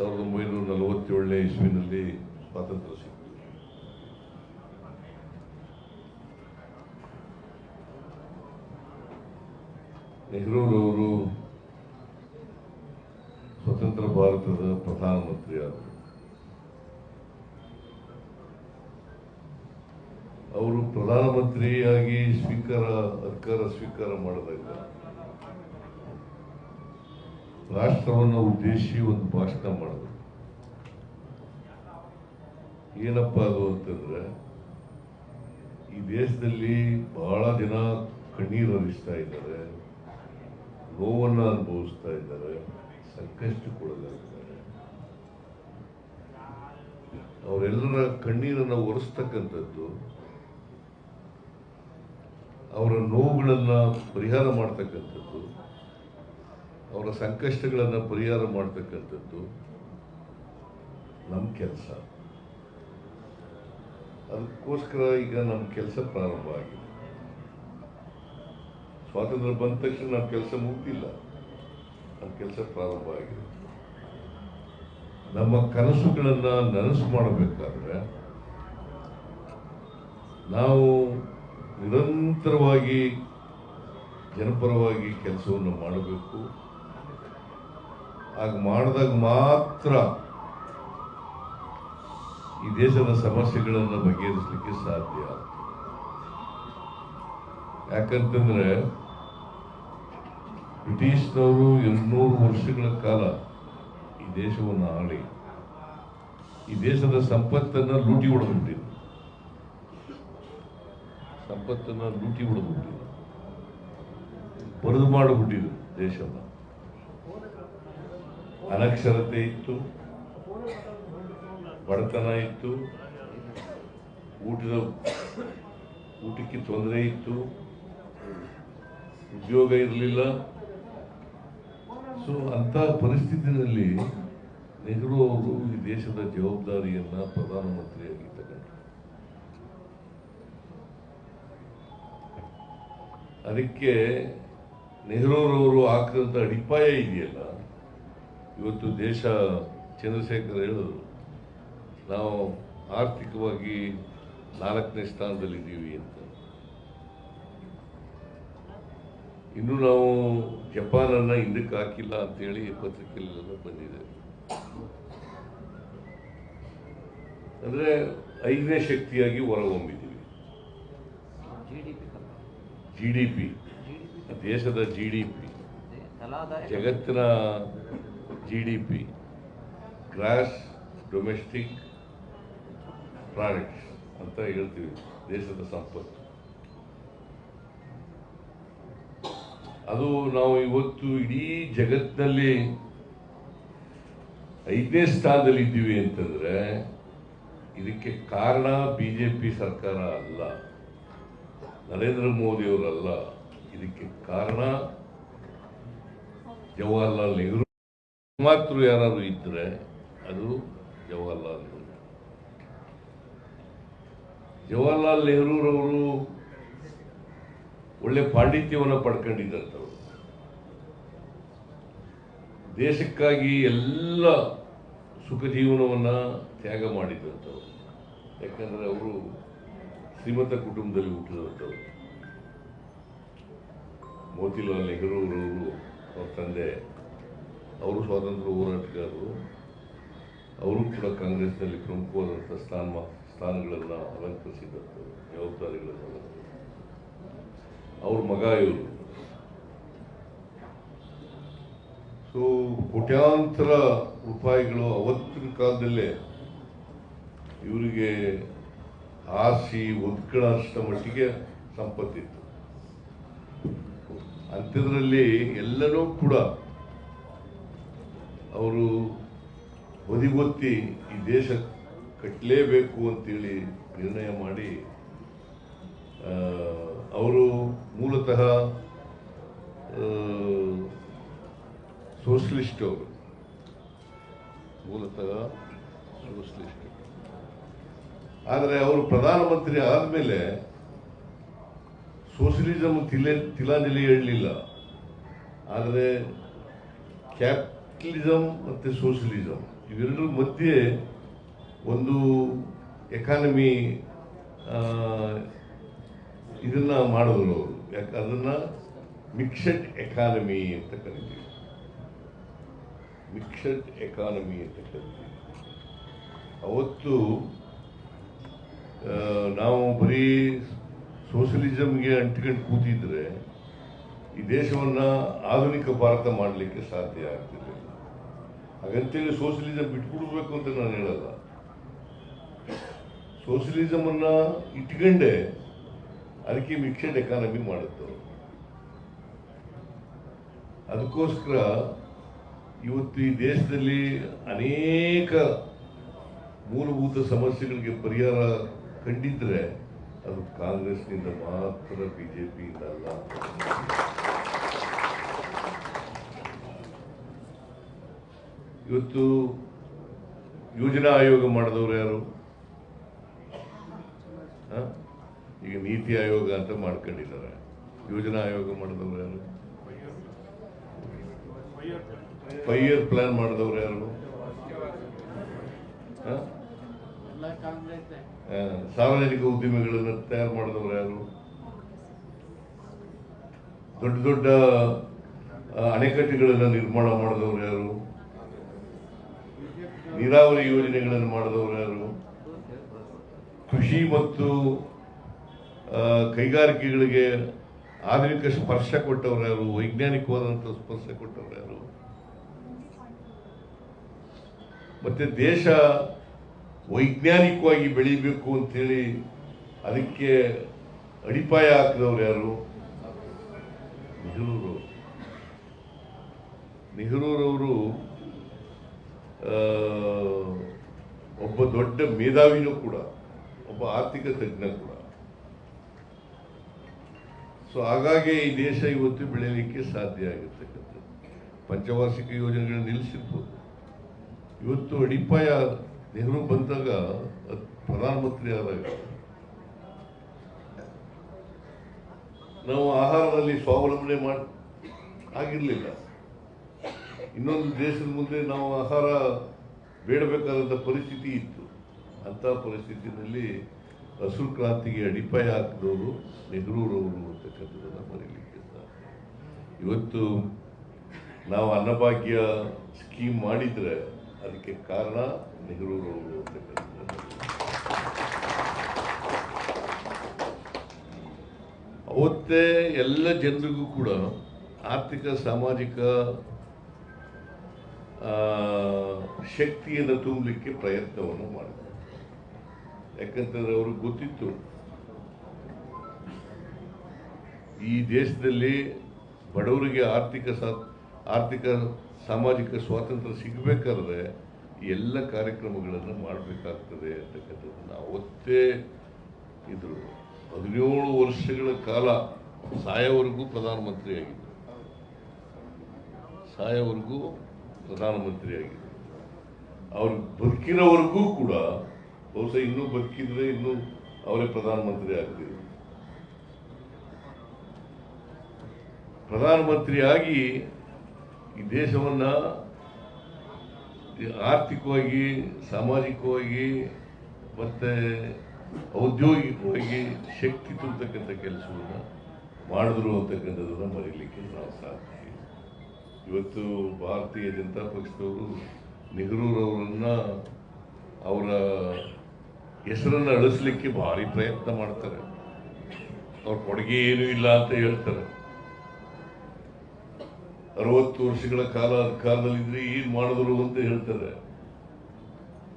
ಸಾವಿರದ ಒಂಬೈನೂರ ನಲವತ್ತೇಳನೇ ಇಸ್ವಿನಲ್ಲಿ ಸ್ವಾತಂತ್ರ್ಯ ಸಿಕ್ತು ನೆಹರೂರವರು ಸ್ವತಂತ್ರ ಭಾರತದ ಪ್ರಧಾನಮಂತ್ರಿ ಆದರು ಅವರು ಪ್ರಧಾನಮಂತ್ರಿಯಾಗಿ ಸ್ವೀಕಾರ, ಅಧಿಕಾರ ಸ್ವೀಕಾರ ಮಾಡಿದಾಗ ರಾಷ್ಟ್ರವನ್ನು ಉದ್ದೇಶಿ ಒಂದು ಭಾಷಣ ಮಾಡಿದ್ರು. ಏನಪ್ಪ ಅದು ಅಂತಂದ್ರೆ, ಈ ದೇಶದಲ್ಲಿ ಬಹಳ ಜನ ಕಣ್ಣೀರು ಹರಿಸ್ತಾ ಇದ್ದಾರೆ, ನೋವನ್ನು ಅನುಭವಿಸ್ತಾ ಇದ್ದಾರೆ ಸಂಕಷ್ಟಕ್ಕೊಳಗಾಗಿದ್ದಾರೆ ಅವರೆಲ್ಲರ ಕಣ್ಣೀರನ್ನು ಒರೆಸ್ತಕ್ಕಂಥದ್ದು, ಅವರ ನೋವುಗಳನ್ನು ಪರಿಹಾರ ಮಾಡ್ತಕ್ಕಂಥದ್ದು ಅವರ ಸಂಕಷ್ಟಗಳನ್ನು ಪರಿಹಾರ ಮಾಡ್ತಕ್ಕಂಥದ್ದು ನಮ್ಮ ಕೆಲಸ. ಅದಕ್ಕೋಸ್ಕರ ಈಗ ನಮ್ಮ ಕೆಲಸ ಪ್ರಾರಂಭ ಆಗಿದೆ. ಸ್ವಾತಂತ್ರ್ಯ ಬಂದ ತಕ್ಷಣ ನಮ್ಮ ಕೆಲಸ ಮುಗ್ದಿಲ್ಲ. ನಮ್ಮ ಕೆಲಸ ಪ್ರಾರಂಭ ಆಗಿದೆ. ನಮ್ಮ ಕನಸುಗಳನ್ನು ನನಸು ಮಾಡಬೇಕಾದ್ರೆ ನಾವು ನಿರಂತರವಾಗಿ ಜನಪರವಾಗಿ ಕೆಲಸವನ್ನು ಮಾಡಬೇಕು. ಹಾಗೆ ಮಾಡಿದಾಗ ಮಾತ್ರ ಈ ದೇಶದ ಸಮಸ್ಯೆಗಳನ್ನು ಬಗೆಹರಿಸಲಿಕ್ಕೆ ಸಾಧ್ಯ ಯಾಕಂತಂದ್ರೆ ಬ್ರಿಟಿಷ್ನವರು ಇನ್ನೂರು ವರ್ಷಗಳ ಕಾಲ ಈ ದೇಶವನ್ನು ಆಳಿ, ಈ ದೇಶದ ಸಂಪತ್ತನ್ನು ಲೂಟಿ ಹೊಡೆದ್ಬಿಟ್ಟಿದ್ರು. ಸಂಪತ್ತನ್ನು ಲೂಟಿ ಹೊಡೆದ್ಬಿಟ್ಟಿದ್ರು. ಬರೆದು ಮಾಡಿಬಿಟ್ಟಿದ್ರು ದೇಶವನ್ನು. ಅನಕ್ಷರತೆ ಇತ್ತು, ಬಡತನ ಇತ್ತು, ಊಟದ ಊಟಕ್ಕೆ ತೊಂದರೆ ಇತ್ತು, ಉದ್ಯೋಗ ಇರಲಿಲ್ಲ. ಸೊ ಅಂತಹ ಪರಿಸ್ಥಿತಿನಲ್ಲಿ ನೆಹರು ಅವರು ಈ ದೇಶದ ಜವಾಬ್ದಾರಿಯನ್ನು ಪ್ರಧಾನಮಂತ್ರಿಯಾಗಿ ತಗೊಂಡ್ರು ಅದಕ್ಕೆ ನೆಹರೂರವರು ಹಾಕಿದಂಥ ಅಡಿಪಾಯ ಇದೆಯಲ್ಲ ಇವತ್ತು ದೇಶ ಚಂದ್ರಶೇಖರ್ ಹೇಳಿದ್ರು ನಾವು ಆರ್ಥಿಕವಾಗಿ ನಾಲ್ಕನೇ ಸ್ಥಾನದಲ್ಲಿದ್ದೀವಿ ಅಂತ. ಇನ್ನು ನಾವು ಜಪಾನನ್ನು ಹಿಂದಕ್ಕೆ ಹಾಕಿಲ್ಲ ಅಂತೇಳಿ ಪತ್ರಿಕೆಯಲ್ಲೆಲ್ಲ ಬಂದಿದೆ. ಅಂದರೆ ಐದನೇ ಶಕ್ತಿಯಾಗಿ ಹೊರಹೊಮ್ಮಿದ್ದೀವಿ. ಜಿ ಡಿ ಪಿ ದೇಶದ ಜಿ ಡಿ ಪಿ ಜಗತ್ತಿನ G D P gross domestic products ಅಂತ ಹೇಳ್ತೀವಿ. ದೇಶದ ಸಂಪತ್ತು. ಅದು ನಾವು ಇವತ್ತು ಇಡೀ ಜಗತ್ತಿನಲ್ಲಿ ಐದನೇ ಸ್ಥಾನದಲ್ಲಿ ಇದ್ದೀವಿ ಅಂತಂದ್ರೆ, ಇದಕ್ಕೆ ಕಾರಣ ಬಿಜೆಪಿ ಸರ್ಕಾರ ಅಲ್ಲ. ನರೇಂದ್ರ ಮೋದಿಯವರಲ್ಲ. ಇದಕ್ಕೆ ಕಾರಣ ಜವಾಹರ್ಲಾಲ್ ನೆಹರು ಮಾತ್ರ ಯಾರಾದರೂ ಇದ್ದರೆ ಅದು ಜವಾಹರ್ಲಾಲ್ ನೆಹರು. ಜವಾಹರ್ಲಾಲ್ ನೆಹರೂರವರು ಒಳ್ಳೆ ಪಾಂಡಿತ್ಯವನ್ನು ಪಡ್ಕೊಂಡಿದ್ದಂಥವ್ರು. ದೇಶಕ್ಕಾಗಿ ಎಲ್ಲ ಸುಖ ಜೀವನವನ್ನು ತ್ಯಾಗ ಮಾಡಿದಂಥವ್ರು ಯಾಕಂದರೆ ಅವರು ಶ್ರೀಮಂತ ಕುಟುಂಬದಲ್ಲಿ ಹುಟ್ಟಿದಂಥವ್ರು. ಮೋತಿಲಾಲ್ ನೆಹರೂರವರು ಅವ್ರ ತಂದೆ ಅವರು ಸ್ವಾತಂತ್ರ್ಯ ಹೋರಾಟಗಾರರು. ಅವರು ಕೂಡ ಕಾಂಗ್ರೆಸ್ನಲ್ಲಿ ಪ್ರಮುಖವಾದಂಥ ಸ್ಥಾನ ಸ್ಥಾನಗಳನ್ನು ಅಲಂಕರಿಸಿದಂಥವ್ರು ಜವಾಬ್ದಾರಿಗಳನ್ನು ಅವ್ರ ಮಗ ಇವರು. ಸೊ ಕೋಟ್ಯಾಂತರ ರೂಪಾಯಿಗಳು ಅವತ್ತಿನ ಕಾಲದಲ್ಲೇ ಇವರಿಗೆ ಆಸಿ ಒದ್ಕೊಳ್ಳೋಷ್ಟು ಮಟ್ಟಿಗೆ ಸಂಪತ್ತಿತ್ತು. ಅಂಥದ್ರಲ್ಲಿ ಎಲ್ಲರೂ ಕೂಡ ಅವರು ಬದಿಗೊತ್ತಿ ಈ ದೇಶ ಕಟ್ಟಲೇಬೇಕು ಅಂತೇಳಿ ನಿರ್ಣಯ ಮಾಡಿ ಅವರು ಮೂಲತಃ ಸೋಷಲಿಸ್ಟ್ ಅವರು. ಮೂಲತಃ ಸೋಷಲಿಸ್ಟ್. ಆದರೆ ಅವರು ಪ್ರಧಾನಮಂತ್ರಿ ಆದಮೇಲೆ ಸೋಷಲಿಸಮ್ ತಿಲೆ ತಿಲಾಂಜಲಿ ಹೇಳಲಿಲ್ಲ. ಆದರೆ ಕ್ಯಾಪಿಟಲಿಸಮ್ ಮತ್ತು ಸೋಷಲಿಸಮ್ ಇವೆರಡರ ಮಧ್ಯೆ ಒಂದು ಎಕಾನಮಿ ಇದನ್ನ ಮಾಡಿದ್ರು ಅವರು. ಯಾಕೆ ಅದನ್ನ ಮಿಕ್ಸಡ್ ಎಕಾನಮಿ ಅಂತ ಕರಿತೀವಿ. ಮಿಕ್ಸಡ್ ಎಕಾನಮಿ ಅಂತ ಕರಿತೀವಿ. ಅವತ್ತು ನಾವು ಬರೀ ಸೋಷಲಿಸಮ್ಗೆ ಅಂಟ್ಕೊಂಡು ಕೂತಿದ್ರೆ ಈ ದೇಶವನ್ನ ಆಧುನಿಕ ಭಾರತ ಮಾಡಲಿಕ್ಕೆ ಸಾಧ್ಯ ಆಗ್ತಿರಲಿಲ್ಲ ಹಾಗಂತೇಳಿ ಸೋಷಲಿಸಂ ಬಿಟ್ಬಿಡ್ಬೇಕು ಅಂತ ನಾನು ಹೇಳಲ್ಲ ಸೋಷಲಿಸಮ್ ಅನ್ನ ಇಟ್ಕೊಂಡೆ ಅದಕ್ಕೆ ಮಿಕ್ಸೆಡ್ ಎಕಾನಮಿ ಮಾಡುತ್ತೆ. ಅದಕ್ಕೋಸ್ಕರ ಇವತ್ತು ಈ ದೇಶದಲ್ಲಿ ಅನೇಕ ಮೂಲಭೂತ ಸಮಸ್ಯೆಗಳಿಗೆ ಪರಿಹಾರ ಕಂಡಿದ್ರೆ ಅದು ಕಾಂಗ್ರೆಸ್ನಿಂದ ಮಾತ್ರ ಬಿಜೆಪಿಯಿಂದ ಅಲ್ಲ ಇವತ್ತು ಯೋಜನಾ ಆಯೋಗ ಮಾಡಿದವರು ಯಾರು? ಈಗ ನೀತಿ ಆಯೋಗ ಅಂತ ಮಾಡ್ಕೊಂಡಿದ್ದಾರೆ. ಯೋಜನಾ ಆಯೋಗ ಮಾಡಿದವರು ಯಾರು? ಫೈವ್ ಇಯರ್ ಪ್ಲಾನ್ ಮಾಡಿದವರು ಯಾರು? ಸಾರ್ವಜನಿಕ ಉದ್ಯಮಿಗಳನ್ನು ತಯಾರು ಮಾಡಿದವರು ಯಾರು? ದೊಡ್ಡ ದೊಡ್ಡ ಅಣೆಕಟ್ಟೆಗಳನ್ನು ನಿರ್ಮಾಣ ಮಾಡಿದವರು ಯಾರು? ನೀರಾವರಿ ಯೋಜನೆಗಳನ್ನು ಮಾಡಿದವರು ಯಾರು? ಕೃಷಿ ಮತ್ತು ಕೈಗಾರಿಕೆಗಳಿಗೆ ಆಧುನಿಕ ಸ್ಪರ್ಶ ಕೊಟ್ಟವರು ಯಾರು? ವೈಜ್ಞಾನಿಕವಾದಂಥ ಸ್ಪರ್ಶ ಕೊಟ್ಟವರು ಯಾರು? ಮತ್ತೆ ದೇಶ ವೈಜ್ಞಾನಿಕವಾಗಿ ಬೆಳೀಬೇಕು ಅಂತೇಳಿ ಅದಕ್ಕೆ ಅಡಿಪಾಯ ಹಾಕಿದವರು ಯಾರು? ನೆಹರೂರು. ನೆಹರೂರವರು ಒಬ್ಬ ದೊಡ್ಡ ಮೇಧಾವಿನೂ ಕೂಡ, ಒಬ್ಬ ಆರ್ಥಿಕ ತಜ್ಞ ಕೂಡ. ಸೊ ಹಾಗಾಗಿ ಈ ದೇಶ ಇವತ್ತು ಬೆಳೆಯಲಿಕ್ಕೆ ಸಾಧ್ಯ ಆಗಿರ್ತಕ್ಕಂಥದ್ದು. ಪಂಚವಾರ್ಷಿಕ ಯೋಜನೆಗಳನ್ನ ನಿಲ್ಲಿಸಿರ್ಬೋದು. ಇವತ್ತು ಅಡಿಪಾಯ ನೆಹರು ಬಂದಾಗ ಪ್ರಧಾನಮಂತ್ರಿ ಆದಾಗ ನಾವು ಆಹಾರದಲ್ಲಿ ಸ್ವಾವಲಂಬನೆ ಮಾಡಿ, ಆಗಿರಲಿಲ್ಲ. ಇನ್ನೊಂದು ದೇಶದ ಮುಂದೆ ನಾವು ಆಹಾರ ಬೇಡಬೇಕಾದಂಥ ಪರಿಸ್ಥಿತಿ ಇತ್ತು. ಅಂಥ ಪರಿಸ್ಥಿತಿನಲ್ಲಿ ಹಸಿರು ಕ್ರಾಂತಿಗೆ ಅಡಿಪಾಯ ಹಾಕಿದವರು ನೆಹರೂರವರು ಅಂತಕ್ಕಂಥದ್ದನ್ನು ಮರೀಲಿಕ್ಕೆ ಇವತ್ತು ನಾವು ಅನ್ನಭಾಗ್ಯ ಸ್ಕೀಮ್ ಮಾಡಿದರೆ ಅದಕ್ಕೆ ಕಾರಣ ನೆಹರೂರವರು ಅಂತಕ್ಕಂಥದ್ದು ಅವತ್ತೇ ಎಲ್ಲ ಜನರಿಗೂ ಕೂಡ ಆರ್ಥಿಕ, ಸಾಮಾಜಿಕ ಶಕ್ತಿಯನ್ನು ತುಂಬಲಿಕ್ಕೆ ಪ್ರಯತ್ನವನ್ನು ಮಾಡಿದ್ರು ಯಾಕಂತಂದ್ರೆ ಅವ್ರಿಗೆ ಗೊತ್ತಿತ್ತು. ಈ ದೇಶದಲ್ಲಿ ಬಡವರಿಗೆ ಆರ್ಥಿಕ ಸಾ- ಆರ್ಥಿಕ, ಸಾಮಾಜಿಕ ಸ್ವಾತಂತ್ರ್ಯ ಸಿಗಬೇಕಾದ್ರೆ ಎಲ್ಲ ಕಾರ್ಯಕ್ರಮಗಳನ್ನು ಮಾಡಬೇಕಾಗ್ತದೆ ಅಂತಕ್ಕಂಥದ್ದನ್ನು ಅವತ್ತೇ ಇದ್ರು. ಹದಿನೇಳು ವರ್ಷಗಳ ಕಾಲ ಸಾಯವರೆಗೂ ಪ್ರಧಾನಮಂತ್ರಿಯಾಗಿದ್ದರು. ಸಾಯವರೆಗೂ ಪ್ರಧಾನಮಂತ್ರಿ ಆಗಿದ್ರು ಅವ್ರು ಬದುಕಿರೋವರೆಗೂ ಕೂಡ ಬಹುಶಃ ಇನ್ನೂ ಬದುಕಿದ್ರೆ ಇನ್ನೂ ಅವರೇ ಪ್ರಧಾನಮಂತ್ರಿ ಆಗ್ತಿದ್ರು ಪ್ರಧಾನಮಂತ್ರಿಯಾಗಿ ಈ ದೇಶವನ್ನ ಆರ್ಥಿಕವಾಗಿ, ಸಾಮಾಜಿಕವಾಗಿ, ಮತ್ತೆ ಔದ್ಯೋಗಿಕವಾಗಿ ಶಕ್ತಿ ತುಂಬತಕ್ಕಂಥ ಕೆಲಸವನ್ನು ಮಾಡಿದ್ರು ಅಂತಕ್ಕಂಥದ್ದನ್ನು ಮರೀಲಿಕ್ಕೆ ನಾವು ಸಾಧ್ಯ. ಇವತ್ತು ಭಾರತೀಯ ಜನತಾ ಪಕ್ಷದವರು ನೆಹರೂರವರನ್ನ ಅವರ ಹೆಸರನ್ನು ಅಳಿಸ್ಲಿಕ್ಕೆ ಭಾರಿ ಪ್ರಯತ್ನ ಮಾಡ್ತಾರೆ. ಅವ್ರ ಕೊಡುಗೆ ಏನೂ ಇಲ್ಲ ಅಂತ ಹೇಳ್ತಾರೆ. ಅರವತ್ತು ವರ್ಷಗಳ ಕಾಲ ಅಧಿಕಾರದಲ್ಲಿದ್ರೆ ಏನು ಮಾಡಿದ್ರು ಅಂತ ಹೇಳ್ತಾರೆ.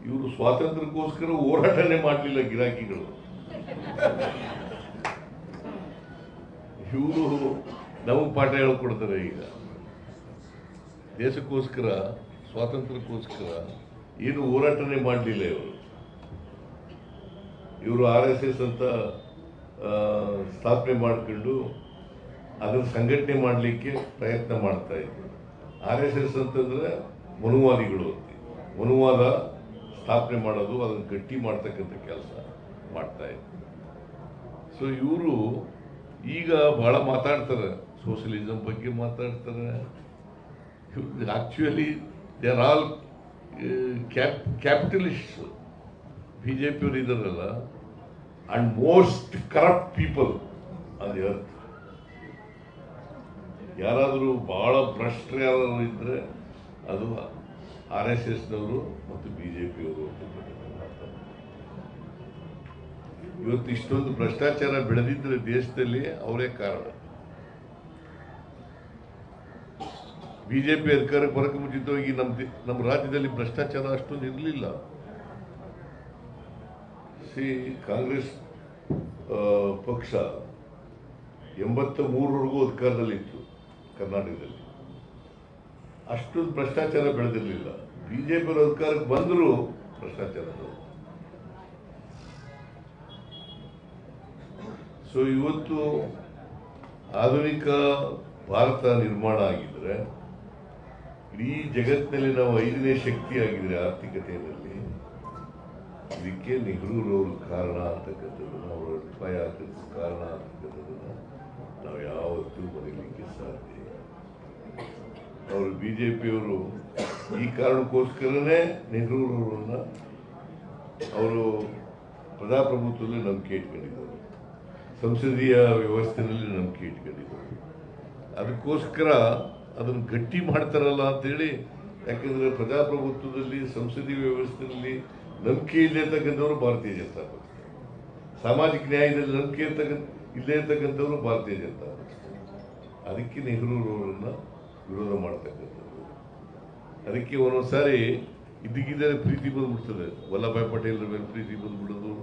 ಇವರು ಸ್ವಾತಂತ್ರ್ಯಕ್ಕೋಸ್ಕರ ಹೋರಾಟನೇ ಮಾಡಲಿಲ್ಲ ಗಿರಾಕಿಗಳು. ಇವರು ನಮಗೆ ಪಾಠ ಹೇಳ್ಕೊಡ್ತಾರೆ ಈಗ. ದೇಶಕ್ಕೋಸ್ಕರ ಸ್ವಾತಂತ್ರ್ಯಕ್ಕೋಸ್ಕರ ಏನು ಹೋರಾಟನೇ ಮಾಡಲಿಲ್ಲ ಇವರು. ಇವರು ಆರ್ ಎಸ್ ಎಸ್ ಅಂತ ಸ್ಥಾಪನೆ ಮಾಡ್ಕೊಂಡು ಅದನ್ನು ಸಂಘಟನೆ ಮಾಡಲಿಕ್ಕೆ ಪ್ರಯತ್ನ ಮಾಡ್ತಾ ಇದ್ರು. ಆರ್ ಎಸ್ ಎಸ್ ಅಂತಂದ್ರೆ ಮನುವಾದಿಗಳು ಮನುವಾದ ಸ್ಥಾಪನೆ ಮಾಡೋದು, ಅದನ್ನು ಗಟ್ಟಿ ಮಾಡ್ತಕ್ಕಂಥ ಕೆಲಸ ಮಾಡ್ತಾ ಇದ್ರು. ಸೊ ಇವರು ಈಗ ಬಹಳ ಮಾತಾಡ್ತಾರೆ. ಸೋಷಲಿಸಮ್ ಬಗ್ಗೆ ಮಾತಾಡ್ತಾರೆ. Actually they are all cap capitalist B J ಪಿಯವರು ಇದ್ದಾರಲ್ಲ and most corrupt people on the ಯಾರಾದರೂ ಭಾಳ ಭ್ರಷ್ಟರು ಯಾರಾದರೂ ಇದ್ದರೆ ಅದು ಆರ್ ಎಸ್ ಎಸ್ನವರು ಮತ್ತು ಬಿ ಜೆ ಪಿಯವರು ಇವತ್ತು ಇಷ್ಟೊಂದು ಭ್ರಷ್ಟಾಚಾರ ಬೆಳೆದಿದ್ದರೆ ದೇಶದಲ್ಲಿ ಅವರೇ ಕಾರಣ. ಬಿಜೆಪಿ ಅಧಿಕಾರಕ್ಕೆ ಬರಕ್ಕೆ ಮುಂಚಿತವಾಗಿ ನಮ್ಮ ನಮ್ಮ ರಾಜ್ಯದಲ್ಲಿ ಭ್ರಷ್ಟಾಚಾರ ಅಷ್ಟೊಂದು ಇರಲಿಲ್ಲ. ಸಿ, ಕಾಂಗ್ರೆಸ್ ಪಕ್ಷ ಎಂಬತ್ತ ಮೂರವರೆಗೂ ಅಧಿಕಾರದಲ್ಲಿತ್ತು ಕರ್ನಾಟಕದಲ್ಲಿ. ಅಷ್ಟೊಂದು ಭ್ರಷ್ಟಾಚಾರ ಬೆಳೆದಿರಲಿಲ್ಲ. ಬಿ ಜೆ ಪಿ ಅಧಿಕಾರಕ್ಕೆ ಬಂದರೂ ಭ್ರಷ್ಟಾಚಾರ ಸೊ ಇವತ್ತು ಆಧುನಿಕ ಭಾರತ ನಿರ್ಮಾಣ ಆಗಿದ್ರೆ ಇಡೀ ಜಗತ್ತಿನಲ್ಲಿ ನಾವು ಐದನೇ ಶಕ್ತಿ ಆಗಿದ್ರೆ ಆರ್ಥಿಕತೆಯಲ್ಲಿ. ಇದಕ್ಕೆ ನೆಹರೂರವರು ಕಾರಣ ಅಂತಕ್ಕಂಥದ್ದನ್ನು, ಅವರ ಅಡಿಪಾಯ ಹಾಕೋದಕ್ಕೆ ಕಾರಣ ಅಂತಕ್ಕಂಥದ್ದನ್ನು ನಾವು ಯಾವತ್ತೂ ಮರೀಲಿಕ್ಕೆ ಸಾಧ್ಯ. ಅವರು ಬಿ ಜೆ ಪಿಯವರು ಈ ಕಾರಣಕ್ಕೋಸ್ಕರನೇ ನೆಹರೂರವರನ್ನ ಅವರು ಪ್ರಜಾಪ್ರಭುತ್ವದಲ್ಲಿ ನಂಬಿಕೆ ಇಟ್ಕೊಂಡಿದ್ದಾರೆ. ಸಂಸದೀಯ ವ್ಯವಸ್ಥೆಯಲ್ಲಿ ನಂಬಿಕೆ ಇಟ್ಕೊಂಡಿದ್ದಾರೆ. ಅದಕ್ಕೋಸ್ಕರ ಅದನ್ನು ಗಟ್ಟಿ ಮಾಡ್ತಾರಲ್ಲ ಅಂತೇಳಿ, ಯಾಕಂದ್ರೆ ಪ್ರಜಾಪ್ರಭುತ್ವದಲ್ಲಿ, ಸಂಸದೀಯ ವ್ಯವಸ್ಥೆಯಲ್ಲಿ ನಂಬಿಕೆ ಇಲ್ಲೇ ಇರ್ತಕ್ಕಂಥವ್ರು ಭಾರತೀಯ ಜನತಾ ಪಕ್ಷ. ಸಾಮಾಜಿಕ ನ್ಯಾಯದಲ್ಲಿ ನಂಬಿಕೆ ಇರ್ತಕ್ಕಂಥ, ಇಲ್ಲೇ ಇರ್ತಕ್ಕಂಥವ್ರು ಭಾರತೀಯ ಜನತಾ ಪಕ್ಷ. ಅದಕ್ಕೆ ನೆಹರೂರವರನ್ನು ವಿರೋಧ ಮಾಡ್ತಕ್ಕಂಥದ್ದು. ಅದಕ್ಕೆ ಒಂದೊಂದ್ಸಾರಿ ಇದ್ದಕ್ಕಿದ್ದರೆ ಪ್ರೀತಿ ಬಂದ್ಬಿಡ್ತದೆ. ವಲ್ಲಭಾಯಿ ಪಟೇಲ್ರ ಮೇಲೆ ಪ್ರೀತಿ ಬಂದ್ಬಿಡೋದು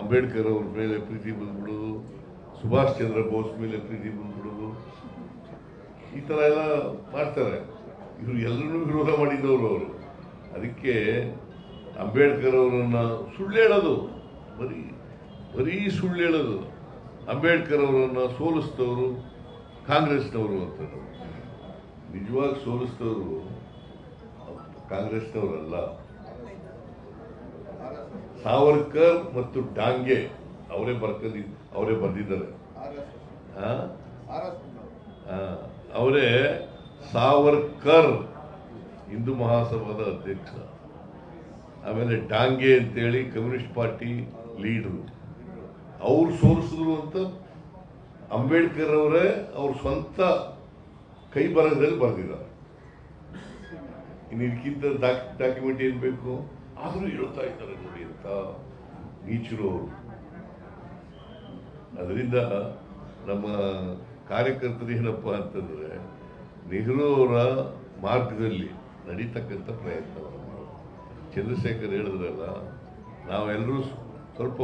ಅಂಬೇಡ್ಕರ್ ಅವ್ರ ಮೇಲೆ ಪ್ರೀತಿ ಬಂದ್ಬಿಡೋದು, ಸುಭಾಷ್ ಚಂದ್ರ ಬೋಸ್ ಮೇಲೆ ಪ್ರೀತಿ ಬಂದ್ಬಿಡೋದು. ಈ ಥರ ಎಲ್ಲ ಮಾಡ್ತಾರೆ. ಇವರು ಎಲ್ಲರೂ ವಿರೋಧ ಮಾಡಿದವರು ಅವರು. ಅದಕ್ಕೆ ಅಂಬೇಡ್ಕರ್ ಅವರನ್ನು ಸುಳ್ಳು ಹೇಳೋದು. ಬರೀ ಬರೀ ಸುಳ್ಳು ಹೇಳೋದು. ಅಂಬೇಡ್ಕರ್ ಅವರನ್ನು ಸೋಲಿಸಿದವರು ಕಾಂಗ್ರೆಸ್ನವರು ಅಂತ ನಿಜವಾಗಿ ಸೋಲಿಸಿದವರು ಕಾಂಗ್ರೆಸ್ನವರಲ್ಲ. ಸಾವರ್ಕರ್ ಮತ್ತು ಡಾಂಗೆ ಅವರೇ ಬರ್ಕಿ ಅವರೇ ಬಂದಿದ್ದಾರೆ. ಹಾಂ ಆ, ಅವರೇ ಸಾವರ್ಕರ್, ಹಿಂದೂ ಮಹಾಸಭಾದ ಅಧ್ಯಕ್ಷ. ಆಮೇಲೆ ಡಾಂಗೆ ಅಂತೇಳಿ ಕಮ್ಯುನಿಸ್ಟ್ ಪಾರ್ಟಿ ಲೀಡ್ರು. ಅವ್ರು ಸೋಲಿಸಿದ್ರು ಅಂತ ಅಂಬೇಡ್ಕರ್ ಅವರೇ ಅವ್ರ ಸ್ವಂತ ಕೈ ಬರಹದಲ್ಲಿ ಬರೆದಿದ್ದಾರೆ. ಇನ್ನು ಇದಕ್ಕಿಂತ ಡಾಕ್ಯುಮೆಂಟ್ ಏನು ಬೇಕು? ಆದರೂ ಹೇಳ್ತಾ ಇದ್ದಾರೆ ನೋಡಿ ಅಂತ ನೀಚರು ಅದರಿಂದ ನಮ್ಮ ಕಾರ್ಯಕರ್ತರು ಏನಪ್ಪ ಅಂತಂದ್ರೆ ನೆಹರು ಅವರ ಮಾರ್ಗದಲ್ಲಿ ನಡೀತಕ್ಕಂಥ ಪ್ರಯತ್ನವನ್ನು ಮಾಡೋದು. ಚಂದ್ರಶೇಖರ್ ಹೇಳಿದ್ರಲ್ಲ, ನಾವೆಲ್ಲರೂ ಸ್ವಲ್ಪ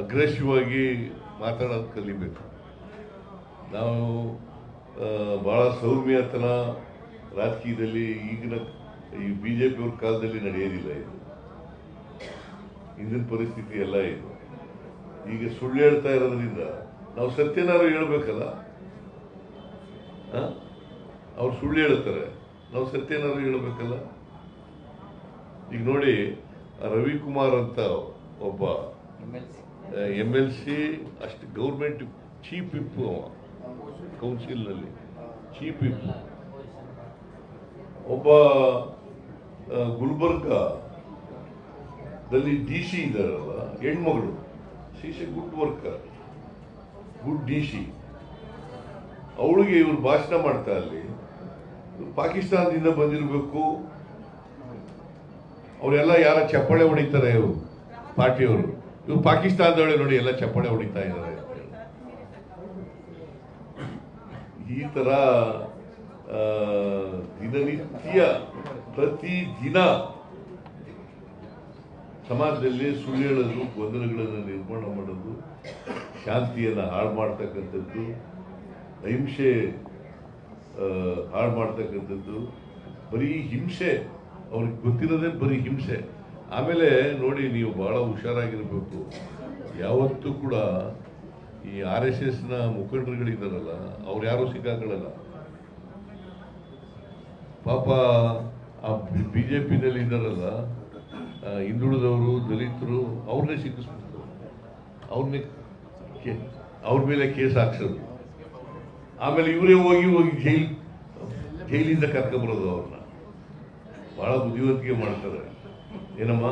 ಅಗ್ರೆಸಿವ್ ಆಗಿ ಮಾತಾಡೋದು ಕಲಿಬೇಕು. ನಾವು ಭಾಳ ಸೌಮ್ಯತನ ರಾಜಕೀಯದಲ್ಲಿ ಈಗಿನ ಈ ಬಿ ಜೆ ಪಿಯವ್ರ ಕಾಲದಲ್ಲಿ ನಡೆಯೋದಿಲ್ಲ ಇದು. ಇಂದಿನ ಪರಿಸ್ಥಿತಿ ಎಲ್ಲ ಇದು. ಈಗ ಸುಳ್ಳು ಹೇಳ್ತಾ ಇರೋದ್ರಿಂದ ನಾವು ಸತ್ಯನಾರು ಹೇಳ್ಬೇಕಲ್ಲ. ಅವ್ರು ಸುಳ್ಳು ಹೇಳ್ತಾರೆ ನಾವು ಸತ್ಯನಾರು ಹೇಳ್ಬೇಕಲ್ಲ? ಈಗ ನೋಡಿ ರವಿಕುಮಾರ್ ಅಂತ ಒಬ್ಬ ಎಂ ಎಲ್ ಸಿ. ಅಷ್ಟು ಗೌರ್ಮೆಂಟ್ ಚೀಫ್ ಇಪ್ಪು ಅವ. ಕೌನ್ಸಿಲ್ನಲ್ಲಿ. ಚೀಫ್ ಇಪ್ಪು ಒಬ್ಬ ಗುಲ್ಬರ್ಗಾದಲ್ಲಿ ಗುಲ್ಬರ್ಗದಲ್ಲಿ ಡಿ ಸಿ ಇದ್ದಾರಲ್ಲ ಹೆಣ್ಮಗಳು. C C good worker. Good D C. ಅವಳಿಗೆ ಇವರು ಭಾಷಣ ಮಾಡ್ತಾ ಅಲ್ಲಿ. ಪಾಕಿಸ್ತಾನದಿಂದ ಬಂದಿರಬೇಕು. ಅವರೆಲ್ಲ ಯಾರ ಚಪ್ಪಳೆ ಹೊಡಿತಾರೆ ಇವರು, ಪಾರ್ಟಿಯವರು. ಇವ್ರು ಪಾಕಿಸ್ತಾನದವಳೆ ನೋಡಿ ಎಲ್ಲ ಚಪ್ಪಳೆ ಹೊಡಿತಾ ಇದ್ದಾರೆ. ಈ ತರ ದಿನನಿತ್ಯ, ಪ್ರತಿ ದಿನ ಸಮಾಜದಲ್ಲಿ ಸುಳ್ಳು ಹೇಳೋದು, ಗೊಂದಲಗಳನ್ನು ನಿರ್ಮಾಣ ಮಾಡೋದು, ಶಾಂತಿಯನ್ನು ಹಾಳು ಮಾಡ್ತಕ್ಕಂಥದ್ದು ಅಹಿಂಸೆ ಹಾಳು ಮಾಡ್ತಕ್ಕಂಥದ್ದು, ಬರೀ ಹಿಂಸೆ. ಅವ್ರಿಗೆ ಗೊತ್ತಿರೋದೇ ಬರೀ ಹಿಂಸೆ. ಆಮೇಲೆ ನೋಡಿ, ನೀವು ಬಹಳ ಹುಷಾರಾಗಿರಬೇಕು. ಯಾವತ್ತೂ ಕೂಡ ಈ ಆರ್ ಎಸ್ ಎಸ್ನ ಮುಖಂಡರುಗಳಿದ್ದಾರಲ್ಲ, ಅವ್ರು ಯಾರೂ ಸಿಕ್ಕಾಕೊಳ್ಳಲ್ಲ. ಪಾಪ ಆ ಬಿ ಜೆ ಪಿನಲ್ಲಿ ಇದ್ದಾರಲ್ಲ ಹಿಂದುಳಿದವರು, ದಲಿತರು, ಅವ್ರನ್ನೇ ಸಿಕ್ಕಿಸ್ಬಿಡ್ತಾರೆ. ಅವ್ರನ್ನೇ ಅವ್ರ ಮೇಲೆ ಕೇಸ್ ಹಾಕ್ಸೋದು. ಆಮೇಲೆ ಇವರೇ ಹೋಗಿ ಹೋಗಿ ಜೈಲ್, ಜೈಲಿಂದ ಕರ್ಕೊಂಬರೋದು ಅವ್ರನ್ನ. ಬಹಳ ಬುದ್ಧಿವಂತಿಕೆ ಮಾಡ್ತಾರೆ. ಏನಮ್ಮ?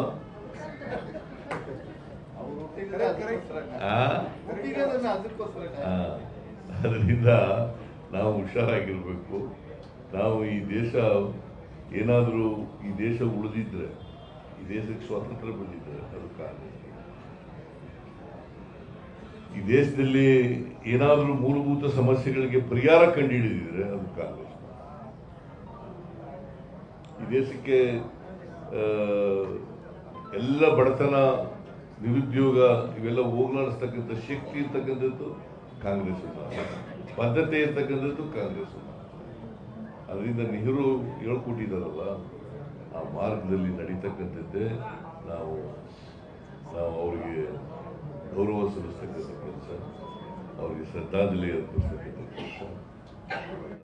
ಅದರಿಂದ ನಾವು ಹುಷಾರಾಗಿರ್ಬೇಕು. ನಾವು ಈ ದೇಶ ಏನಾದರೂ ಈ ದೇಶ ಉಳಿದಿದ್ರೆ, ಈ ದೇಶಕ್ಕೆ ಸ್ವಾತಂತ್ರ್ಯ ಬಂದಿದ್ರೆ, ಅದು ಕಾಂಗ್ರೆಸ್ ಈ ದೇಶದಲ್ಲಿ ಏನಾದರೂ ಮೂಲಭೂತ ಸಮಸ್ಯೆಗಳಿಗೆ ಪರಿಹಾರ ಕಂಡುಹಿಡಿದಿದ್ರೆ ಅದು ಕಾಂಗ್ರೆಸ್. ಈ ದೇಶಕ್ಕೆ ಎಲ್ಲ ಬಡತನ, ನಿರುದ್ಯೋಗ ಇವೆಲ್ಲ ಹೋಗ್ಲಾಡಿಸ್ತಕ್ಕಂಥ ಶಕ್ತಿ ಇರ್ತಕ್ಕಂಥದ್ದು ಕಾಂಗ್ರೆಸ್ ಬದ್ಧತೆ ಇರ್ತಕ್ಕಂಥದ್ದು ಕಾಂಗ್ರೆಸ್ ಅದರಿಂದ ನೆಹರು ಹೇಳ್ಕೊಟ್ಟಿದ್ದಾರಲ್ಲ, ಆ ಮಾರ್ಗದಲ್ಲಿ ನಡೀತಕ್ಕಂಥದ್ದೇ ನಾವು ನಾವು ಅವರಿಗೆ ಗೌರವ ಸಲ್ಲಿಸ್ತಕ್ಕಂಥ ಕೆಲಸ. ಅವರಿಗೆ ಶ್ರದ್ಧಾಂಜಲಿ ಅರ್ಪಿಸ್ತಕ್ಕಂಥ ಕೆಲಸ.